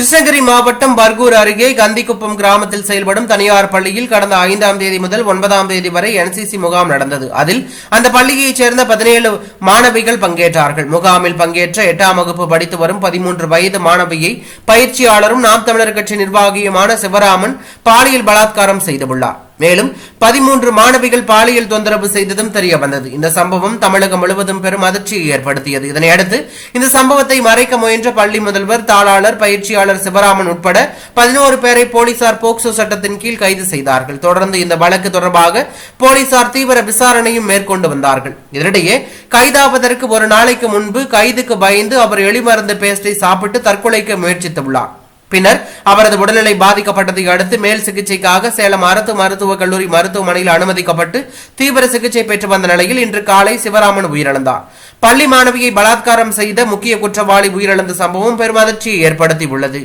கிருஷ்ணகிரி மாவட்டம் பர்கூர் அருகே கந்திக்குப்பம் கிராமத்தில் செயல்படும் தனியார் பள்ளியில் கடந்த ஐந்தாம் தேதி முதல் ஒன்பதாம் தேதி வரை என்சிசி முகாம் நடந்தது. அதில் அந்த பள்ளியைச் சேர்ந்த பதினேழு மாணவிகள் பங்கேற்றார்கள். முகாமில் பங்கேற்ற எட்டாம் வகுப்பு படித்து வரும் பதிமூன்று வயது மாணவியை பயிற்சியாளரும் நாம் தமிழர் கட்சி நிர்வாகியுமான சிவராமன் பாலியல் பலாத்காரம் செய்துள்ளார். மேலும் பதிமூன்று மாணவிகள் பாலியல் தொந்தரவு செய்ததும் தெரிய வந்தது. இந்த சம்பவம் தமிழகம் முழுவதும் பெரும் அதிர்ச்சியை ஏற்படுத்தியது. இதனையடுத்து இந்த சம்பவத்தை மறைக்க முயன்ற பள்ளி முதல்வர் தாளாளர் பயிற்சியாளர் சிவராமன் உட்பட பதினோரு பேரை போலீசார் போக்சோ சட்டத்தின் கீழ் கைது செய்தார்கள். தொடர்ந்து இந்த வழக்கு தொடர்பாக போலீசார் தீவிர விசாரணையும் மேற்கொண்டு வந்தார்கள். இதனிடையே கைதாவதற்கு ஒரு நாளைக்கு முன்பு கைதுக்கு பயந்து அவர் எளிமருந்து பேஸ்டை சாப்பிட்டு தற்கொலைக்கு முயற்சித்துள்ளார் பின்னர் அவரது உடல்நிலை பாதிக்கப்பட்டதை அடுத்து மேல் சிகிச்சைக்காக சேலம் அரசு மருத்துவக் கல்லூரி மருத்துவமனையில் அனுமதிக்கப்பட்டு தீவிர சிகிச்சை பெற்று வந்த நிலையில் இன்று காலை சிவராமன் உயிரிழந்தார். பள்ளி மாணவியை பலாத்காரம் செய்த முக்கிய குற்றவாளி உயிரிழந்த சம்பவம் பெரும் அதிர்ச்சியை ஏற்படுத்தியுள்ளது.